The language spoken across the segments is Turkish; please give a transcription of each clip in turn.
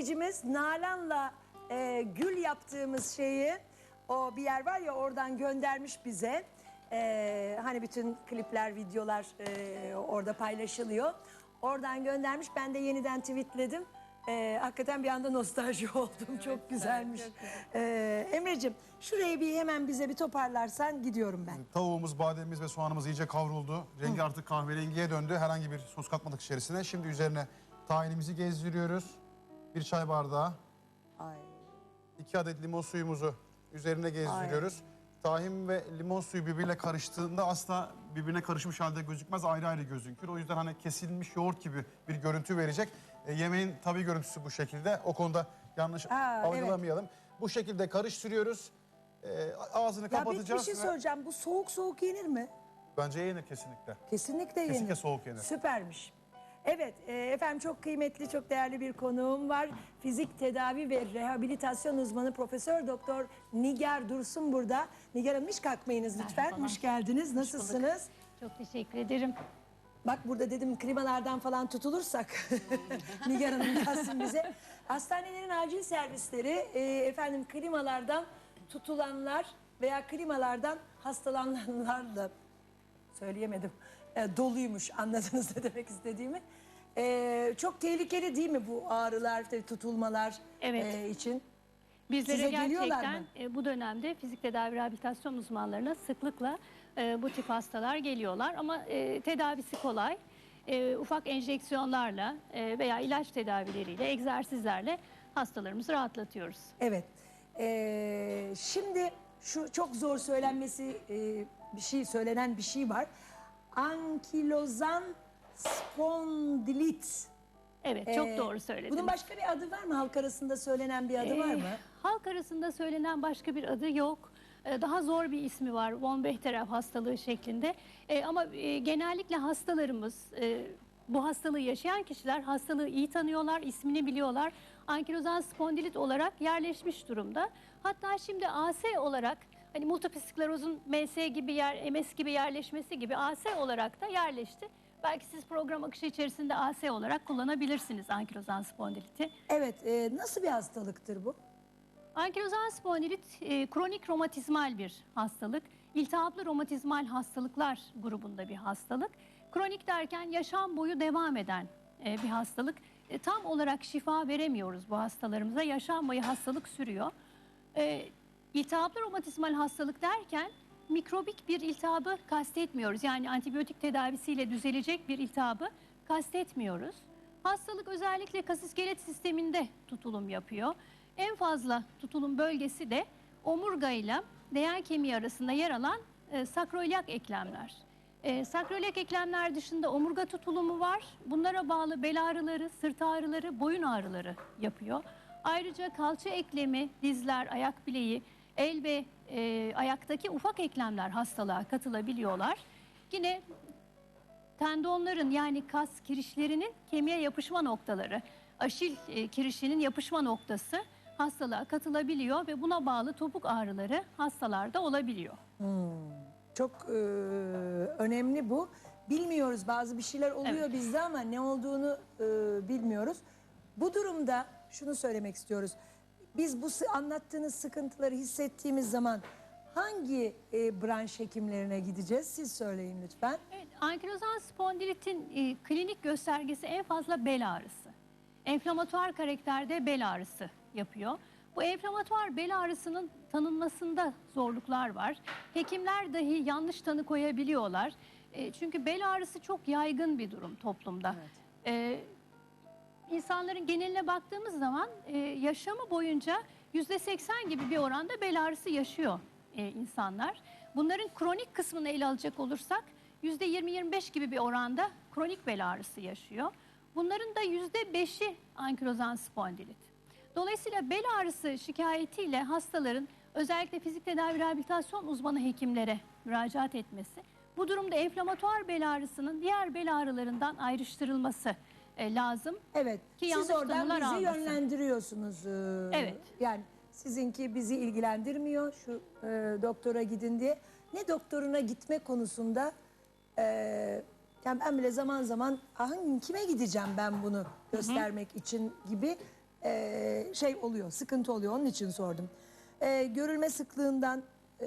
izleyicimiz Nalan'la e, gül yaptığımız şeyi o bir yer var ya oradan göndermiş bize. E, hani bütün klipler, videolar e, orada paylaşılıyor. Oradan göndermiş. Ben de yeniden tweetledim. E, hakikaten bir anda nostalji oldum. çok güzelmiş. E, Emre'cim şurayı bir hemen bize bir toparlarsan gidiyorum ben. Tavuğumuz, bademimiz ve soğanımız iyice kavruldu. Rengi artık kahverengiye döndü. Herhangi bir sos katmadık içerisine. Şimdi üzerine tahinimizi gezdiriyoruz. Bir çay bardağı. Ay. iki adet limon suyumuzu üzerine gezdiriyoruz. Tahin ve limon suyu birbiriyle karıştığında asla birbirine karışmış halde gözükmez. Ayrı ayrı gözükür. O yüzden hani kesilmiş yoğurt gibi bir görüntü verecek. E, yemeğin tabii görüntüsü bu şekilde. O konuda yanlış Aa, algılamayalım. Bu şekilde karıştırıyoruz. E, ağzını Ya bir, bir kapatacağız. şey ve- söyleyeceğim. Bu soğuk soğuk yenir mi? Bence yenir kesinlikle. Kesinlikle yenir. Kesinlikle soğuk yenir. Süpermiş. Evet e, efendim çok kıymetli, çok değerli bir konuğum var. Fizik tedavi ve rehabilitasyon uzmanı Profesör Doktor Nigar Dursun burada. Nigar Hanım hiç kalkmayınız lütfen. Hoş geldiniz. Nasılsınız? Çok teşekkür ederim. Bak burada dedim klimalardan falan tutulursak Nigar Hanım gelsin bize. Hastanelerin acil servisleri e, efendim klimalardan tutulanlar veya klimalardan hastalananlarla söyleyemedim. E, doluymuş anladınız ne demek istediğimi. E, çok tehlikeli değil mi bu ağrılar, tabii tutulmalar Evet. e, için? Bizlere Size geliyorlar gerçekten mı? e, bu dönemde fizik tedavi rehabilitasyon uzmanlarına sıklıkla e, bu tip hastalar geliyorlar. Ama e, tedavisi kolay. E, ufak enjeksiyonlarla e, veya ilaç tedavileriyle, egzersizlerle hastalarımızı rahatlatıyoruz. Evet. Ee, şimdi şu çok zor söylenmesi e, bir şey söylenen bir şey var. Ankilozan spondilit. Evet, çok Ee, doğru söylediniz. Bunun başka bir adı var mı? Halk arasında söylenen bir adı var Ee, mı? Halk arasında söylenen başka bir adı yok. Ee, Daha zor bir ismi var von Behterev hastalığı şeklinde. Ee, Ama e, genellikle hastalarımız, e, bu hastalığı yaşayan kişiler hastalığı iyi tanıyorlar, ismini biliyorlar. Ankilozan spondilit olarak yerleşmiş durumda. Hatta şimdi AS olarak hani multiple sklerozun MS gibi yer, MS gibi yerleşmesi gibi AS olarak da yerleşti. Belki siz program akışı içerisinde AS olarak kullanabilirsiniz ankilozan spondiliti. Evet. e, nasıl bir hastalıktır bu? Ankilozan spondilit e, kronik romatizmal bir hastalık. İltihaplı romatizmal hastalıklar grubunda bir hastalık. Kronik derken yaşam boyu devam eden e, bir hastalık. E, tam olarak şifa veremiyoruz bu hastalarımıza. Yaşam boyu hastalık sürüyor. E, iltihaplı romatizmal hastalık derken mikrobik bir iltihabı kastetmiyoruz. Yani antibiyotik tedavisiyle düzelecek bir iltihabı kastetmiyoruz. Hastalık özellikle kas iskelet sisteminde tutulum yapıyor. En fazla tutulum bölgesi de omurga ile değen kemiği arasında yer alan e, sakroiliak eklemler. E, sakroiliak eklemler dışında omurga tutulumu var. Bunlara bağlı bel ağrıları, sırt ağrıları, boyun ağrıları yapıyor. Ayrıca kalça eklemi, dizler, ayak bileği, el ve e, ayaktaki ufak eklemler hastalığa katılabiliyorlar. Yine tendonların yani kas kirişlerinin kemiğe yapışma noktaları, aşil e, kirişinin yapışma noktası hastalığa katılabiliyor ve buna bağlı topuk ağrıları hastalarda olabiliyor. Çok e, önemli bu. Bilmiyoruz bazı bir şeyler oluyor Evet. bizde ama ne olduğunu e, bilmiyoruz. Bu durumda şunu söylemek istiyoruz. Biz bu anlattığınız sıkıntıları hissettiğimiz zaman hangi e, branş hekimlerine gideceğiz? Siz söyleyin lütfen. Evet, ankilozan spondilitin e, klinik göstergesi en fazla bel ağrısı. Enflamatuar karakterde bel ağrısı yapıyor. Bu enflamatuar bel ağrısının tanınmasında zorluklar var. Hekimler dahi yanlış tanı koyabiliyorlar. E, çünkü bel ağrısı çok yaygın bir durum toplumda. E, insanların geneline baktığımız zaman e, yaşamı boyunca yüzde seksen gibi bir oranda bel ağrısı yaşıyor e, insanlar. Bunların kronik kısmını ele alacak olursak yüzde 20-25 gibi bir oranda kronik bel ağrısı yaşıyor. Bunların da yüzde beşi ankilozan spondilit. Dolayısıyla bel ağrısı şikayetiyle hastaların özellikle fizik tedavi rehabilitasyon uzmanı hekimlere müracaat etmesi, bu durumda enflamatuar bel ağrısının diğer bel ağrılarından ayrıştırılması e, lazım. Evet. Ki Siz oradan bizi almasın. yönlendiriyorsunuz. e, Evet. Yani sizinki bizi ilgilendirmiyor. Şu e, doktora gidin diye. Ne doktoruna gitme konusunda e, yani ben bile zaman zaman "Ah, kime gideceğim ben bunu göstermek için gibi e, şey oluyor, sıkıntı oluyor. Onun için sordum. E, görülme sıklığından e,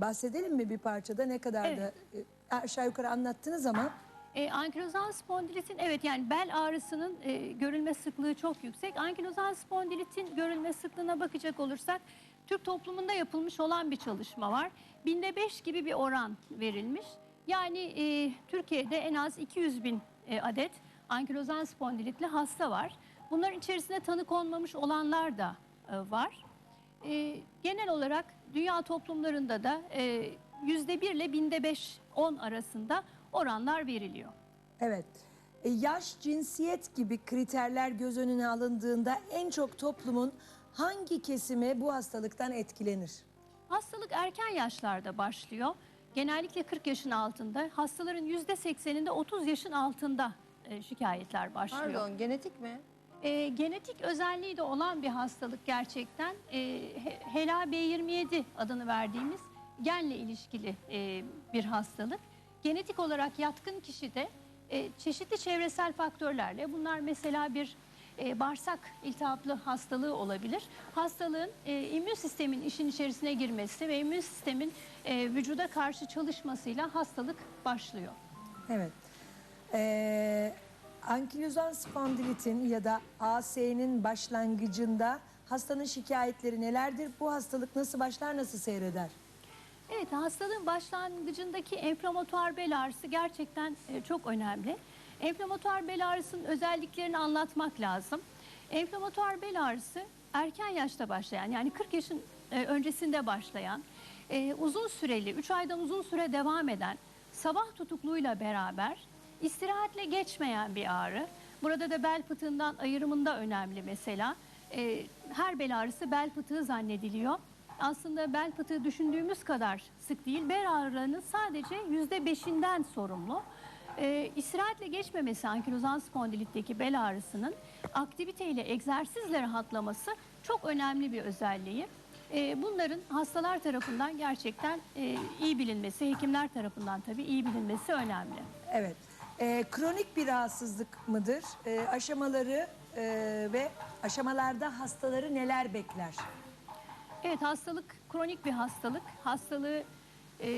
bahsedelim mi bir parçada? Ne kadar da e, aşağı yukarı anlattınız ama E, ankilozan spondilitin evet yani bel ağrısının e, görülme sıklığı çok yüksek. Ankilozan spondilitin görülme sıklığına bakacak olursak Türk toplumunda yapılmış olan bir çalışma var. Binde 5 gibi bir oran verilmiş. Yani e, Türkiye'de en az 200 bin e, adet ankilozan spondilitli hasta var. Bunların içerisinde tanı konmamış olanlar da e, var. E, genel olarak dünya toplumlarında da e, yüzde bir ile binde beş, on arasında oranlar veriliyor. evet. E, yaş, cinsiyet gibi kriterler göz önüne alındığında en çok toplumun hangi kesimi bu hastalıktan etkilenir? Hastalık erken yaşlarda başlıyor. Genellikle 40 yaşın altında. Hastaların yüzde sekseninde 30 yaşın altında e, şikayetler başlıyor. Pardon genetik mi? E, genetik özelliği de olan bir hastalık gerçekten. E, He- HeLa B27 adını verdiğimiz genle ilişkili e, bir hastalık. Genetik olarak yatkın kişide e, çeşitli çevresel faktörlerle bunlar mesela bir e, bağırsak iltihaplı hastalığı olabilir. Hastalığın e, immün sistemin işin içerisine girmesi ve immün sistemin e, vücuda karşı çalışmasıyla hastalık başlıyor. Evet. Ee, ankilozan spondilitin ya da AS'nin başlangıcında hastanın şikayetleri nelerdir? Bu hastalık nasıl başlar, nasıl seyreder? Evet hastalığın başlangıcındaki enflamatuar bel ağrısı gerçekten e, çok önemli. Enflamatuar bel ağrısının özelliklerini anlatmak lazım. Enflamatuar bel ağrısı erken yaşta başlayan yani 40 yaşın e, öncesinde başlayan e, uzun süreli 3 aydan uzun süre devam eden sabah tutukluğuyla beraber istirahatle geçmeyen bir ağrı. Burada da bel fıtığından ayrımında önemli mesela. Her bel ağrısı bel fıtığı zannediliyor aslında bel fıtığı düşündüğümüz kadar sık değil. Bel ağrılarının sadece yüzde beşinden sorumlu. Ee, istirahatle geçmemesi ankilozan spondilitteki bel ağrısının aktiviteyle, egzersizle rahatlaması çok önemli bir özelliği. Ee, bunların hastalar tarafından gerçekten e, iyi bilinmesi, hekimler tarafından tabii iyi bilinmesi önemli. Evet. Ee, kronik bir rahatsızlık mıdır? Ee, aşamaları e, ve aşamalarda hastaları neler bekler? Evet hastalık kronik bir hastalık. Hastalığı e,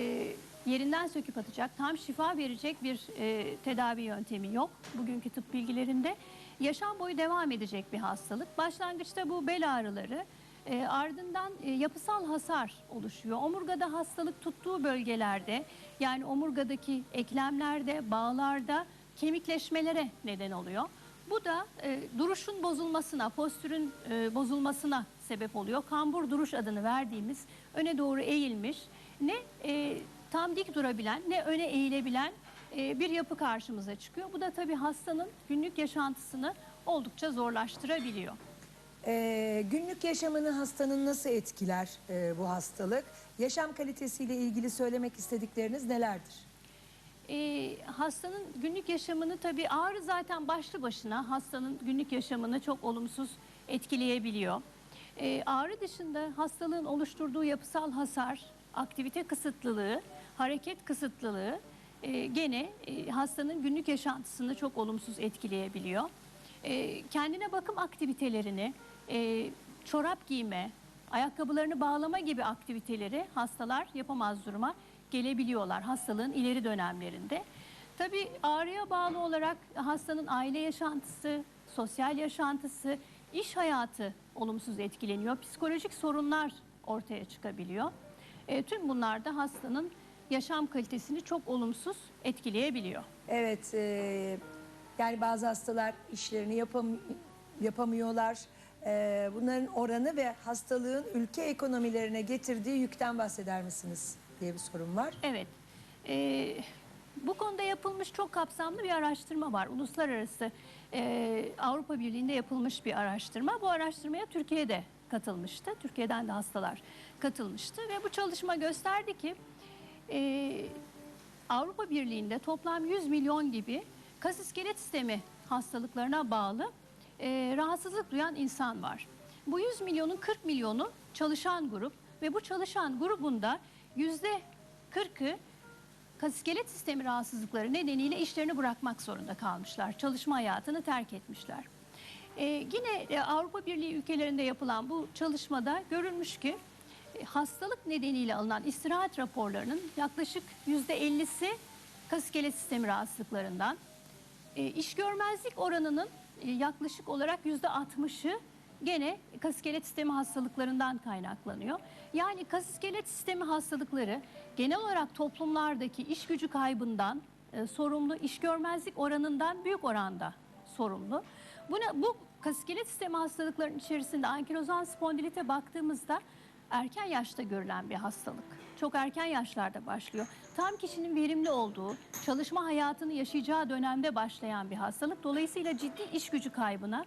yerinden söküp atacak, tam şifa verecek bir e, tedavi yöntemi yok bugünkü tıp bilgilerinde. Yaşam boyu devam edecek bir hastalık. Başlangıçta bu bel ağrıları, e, ardından e, yapısal hasar oluşuyor. Omurgada hastalık tuttuğu bölgelerde yani omurgadaki eklemlerde, bağlarda kemikleşmelere neden oluyor. Bu da e, duruşun bozulmasına, postürün e, bozulmasına sebep oluyor. Kambur duruş adını verdiğimiz öne doğru eğilmiş, ne e, tam dik durabilen ne öne eğilebilen e, bir yapı karşımıza çıkıyor. Bu da tabii hastanın günlük yaşantısını oldukça zorlaştırabiliyor. Ee, günlük yaşamını hastanın nasıl etkiler e, bu hastalık? Yaşam kalitesiyle ilgili söylemek istedikleriniz nelerdir? E, hastanın günlük yaşamını tabii ağrı zaten başlı başına hastanın günlük yaşamını çok olumsuz etkileyebiliyor. E, ağrı dışında hastalığın oluşturduğu yapısal hasar, aktivite kısıtlılığı, hareket kısıtlılığı e, gene e, hastanın günlük yaşantısını çok olumsuz etkileyebiliyor. E, kendine bakım aktivitelerini, e, çorap giyme, ayakkabılarını bağlama gibi aktiviteleri hastalar yapamaz duruma gelebiliyorlar hastalığın ileri dönemlerinde. Tabii ağrıya bağlı olarak hastanın aile yaşantısı, sosyal yaşantısı, iş hayatı olumsuz etkileniyor. Psikolojik sorunlar ortaya çıkabiliyor. E, tüm bunlar da hastanın yaşam kalitesini çok olumsuz etkileyebiliyor. Evet, e, yani bazı hastalar işlerini yapam- yapamıyorlar. E, bunların oranı ve hastalığın ülke ekonomilerine getirdiği yükten bahseder misiniz diye bir sorum var. Evet. Ee, bu konuda yapılmış çok kapsamlı bir araştırma var. Uluslararası e, Avrupa Birliği'nde yapılmış bir araştırma. Bu araştırmaya Türkiye'de katılmıştı. Türkiye'den de hastalar katılmıştı ve bu çalışma gösterdi ki e, Avrupa Birliği'nde toplam 100 milyon gibi kas iskelet sistemi hastalıklarına bağlı e, rahatsızlık duyan insan var. Bu 100 milyonun 40 milyonu çalışan grup ve bu çalışan grubunda yüzde 40'ı kas iskelet sistemi rahatsızlıkları nedeniyle işlerini bırakmak zorunda kalmışlar. Çalışma hayatını terk etmişler. Ee, yine e, Avrupa Birliği ülkelerinde yapılan bu çalışmada görülmüş ki e, hastalık nedeniyle alınan istirahat raporlarının yaklaşık %50'si kas iskelet sistemi rahatsızlıklarından, e, iş görmezlik oranının e, yaklaşık olarak %60'ı gene kas iskelet sistemi hastalıklarından kaynaklanıyor. Yani kas iskelet sistemi hastalıkları genel olarak toplumlardaki iş gücü kaybından e, sorumlu, iş görmezlik oranından büyük oranda sorumlu. Buna, bu kas iskelet sistemi hastalıklarının içerisinde ankilozan spondilite baktığımızda erken yaşta görülen bir hastalık. Çok erken yaşlarda başlıyor. Tam kişinin verimli olduğu, çalışma hayatını yaşayacağı dönemde başlayan bir hastalık. Dolayısıyla ciddi iş gücü kaybına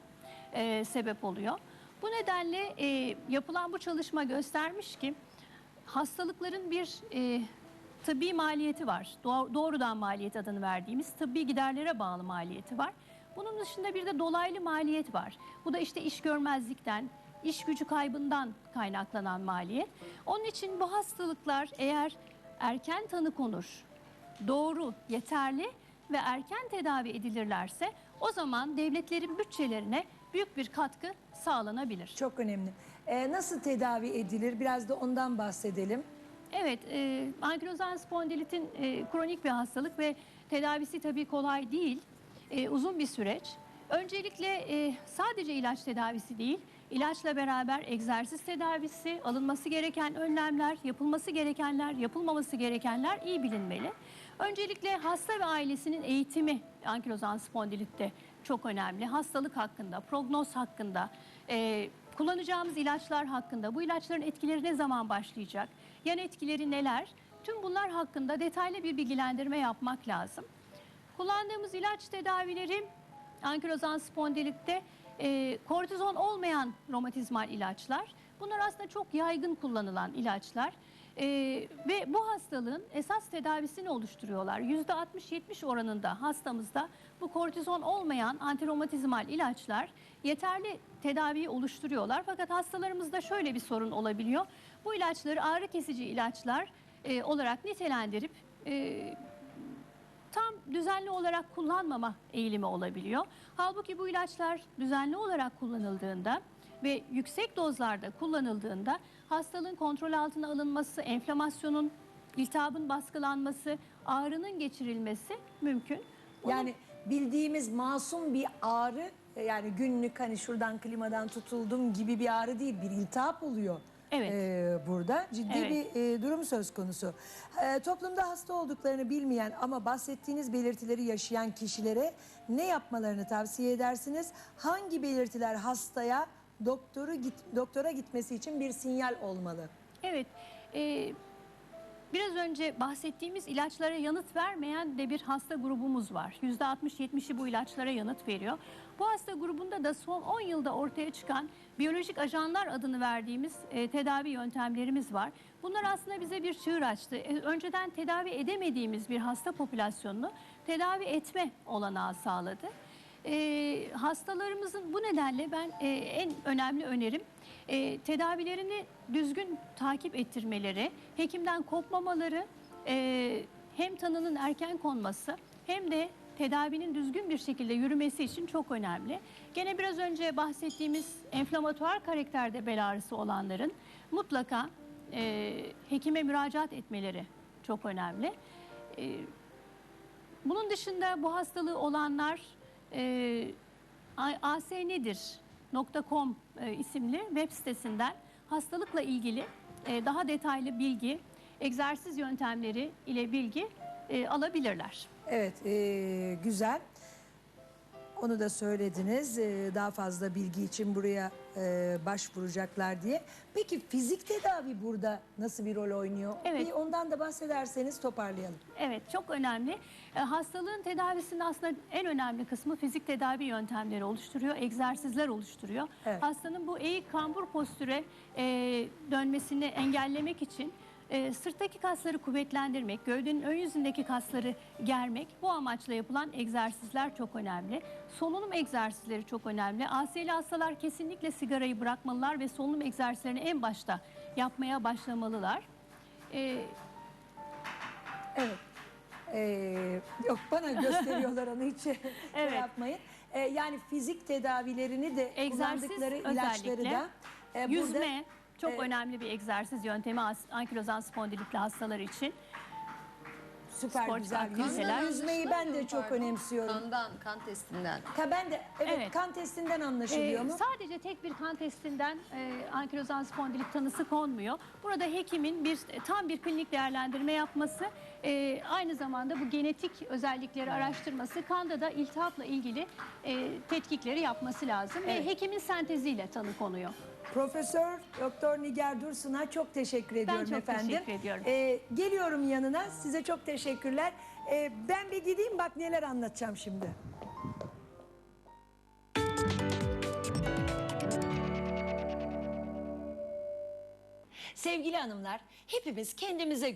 e, sebep oluyor. Bu nedenle e, yapılan bu çalışma göstermiş ki hastalıkların bir e, tıbbi maliyeti var. Doğ- Doğrudan maliyet adını verdiğimiz tıbbi giderlere bağlı maliyeti var. Bunun dışında bir de dolaylı maliyet var. Bu da işte iş görmezlikten, iş gücü kaybından kaynaklanan maliyet. Onun için bu hastalıklar eğer erken tanı konur, doğru, yeterli ve erken tedavi edilirlerse o zaman devletlerin bütçelerine büyük bir katkı sağlanabilir. Çok önemli. Ee, nasıl tedavi edilir? Biraz da ondan bahsedelim. Evet, e, ankilozan spondilitin e, kronik bir hastalık ve tedavisi tabii kolay değil, e, uzun bir süreç. Öncelikle e, sadece ilaç tedavisi değil, ilaçla beraber egzersiz tedavisi, alınması gereken önlemler, yapılması gerekenler, yapılmaması gerekenler iyi bilinmeli. Öncelikle hasta ve ailesinin eğitimi ankilozan spondilitte çok önemli. Hastalık hakkında, prognoz hakkında, e, kullanacağımız ilaçlar hakkında, bu ilaçların etkileri ne zaman başlayacak, yan etkileri neler? Tüm bunlar hakkında detaylı bir bilgilendirme yapmak lazım. Kullandığımız ilaç tedavileri ankilozan spondilitte e, kortizon olmayan romatizmal ilaçlar. Bunlar aslında çok yaygın kullanılan ilaçlar. E, ve bu hastalığın esas tedavisini oluşturuyorlar. %60-70 oranında hastamızda bu kortizon olmayan antiromatizmal ilaçlar yeterli tedaviyi oluşturuyorlar. Fakat hastalarımızda şöyle bir sorun olabiliyor. Bu ilaçları ağrı kesici ilaçlar e, olarak nitelendirip e, tam düzenli olarak kullanmama eğilimi olabiliyor. Halbuki bu ilaçlar düzenli olarak kullanıldığında ve yüksek dozlarda kullanıldığında hastalığın kontrol altına alınması, enflamasyonun, iltihabın baskılanması, ağrının geçirilmesi mümkün. Bunun- Yani bildiğimiz masum bir ağrı e, yani günlük hani şuradan klimadan tutuldum gibi bir ağrı değil bir iltihap oluyor. Evet. e, burada ciddi Evet. bir e, durum söz konusu. E, toplumda hasta olduklarını bilmeyen ama bahsettiğiniz belirtileri yaşayan kişilere ne yapmalarını tavsiye edersiniz? Hangi belirtiler hastaya doktoru git, doktora gitmesi için bir sinyal olmalı? Evet. e, biraz önce bahsettiğimiz ilaçlara yanıt vermeyen de bir hasta grubumuz var. %60-70'i bu ilaçlara yanıt veriyor. Bu hasta grubunda da son 10 yılda ortaya çıkan biyolojik ajanlar adını verdiğimiz e, tedavi yöntemlerimiz var. Bunlar aslında bize bir çığır açtı. E, önceden tedavi edemediğimiz bir hasta popülasyonunu tedavi etme olanağı sağladı. E, hastalarımızın bu nedenle ben e, en önemli önerim e, tedavilerini düzgün takip ettirmeleri, hekimden kopmamaları, e, hem tanının erken konması hem de tedavinin düzgün bir şekilde yürümesi için çok önemli. Gene biraz önce bahsettiğimiz enflamatuar karakterde bel ağrısı olanların mutlaka e, hekime müracaat etmeleri çok önemli. E, bunun dışında bu hastalığı olanlar e, asnedir.com isimli web sitesinden hastalıkla ilgili e, daha detaylı bilgi, egzersiz yöntemleri ile bilgi e, alabilirler. Evet, e, güzel. Onu da söylediniz. E, daha fazla bilgi için buraya e, başvuracaklar diye. Peki fizik tedavi burada nasıl bir rol oynuyor? Evet. Bir ondan da bahsederseniz toparlayalım. Evet çok önemli. E, hastalığın tedavisinde aslında en önemli kısmı fizik tedavi yöntemleri oluşturuyor, egzersizler oluşturuyor. Evet. Hastanın bu eğik kambur postüre e, dönmesini engellemek için e, sırttaki kasları kuvvetlendirmek, gövdenin ön yüzündeki kasları germek bu amaçla yapılan egzersizler çok önemli. Solunum egzersizleri çok önemli. ASL hastalar kesinlikle sigarayı bırakmalılar ve solunum egzersizlerini en başta yapmaya başlamalılar. E, Evet. E, yok bana gösteriyorlar onu hiç şey Evet. yapmayın. e, yani fizik tedavilerini de Egzersiz kullandıkları ilaçları da e, burada- Yüzme çok e, önemli bir egzersiz yöntemi as- ankilozan spondilitli hastalar için. süper spor güzel. Yüzme, yüzmeyi ben de çok pardon. önemsiyorum. Kandan, kan testinden. Ha, ben de evet, Evet. kan testinden anlaşılıyor Ee, mu? Sadece tek bir kan testinden e, ankilozan spondilit tanısı konmuyor. Burada hekimin bir tam bir klinik değerlendirme yapması, e, aynı zamanda bu genetik özellikleri araştırması, kanda da iltihapla ilgili e, tetkikleri yapması lazım Evet. ve hekimin senteziyle tanı konuyor. Profesör Doktor Nigar Dursun'a çok teşekkür ediyorum çok efendim. teşekkür ediyorum. Ee, geliyorum yanına. Size çok teşekkürler. Ee, ben bir gideyim bak neler anlatacağım şimdi. Sevgili hanımlar, hepimiz kendimize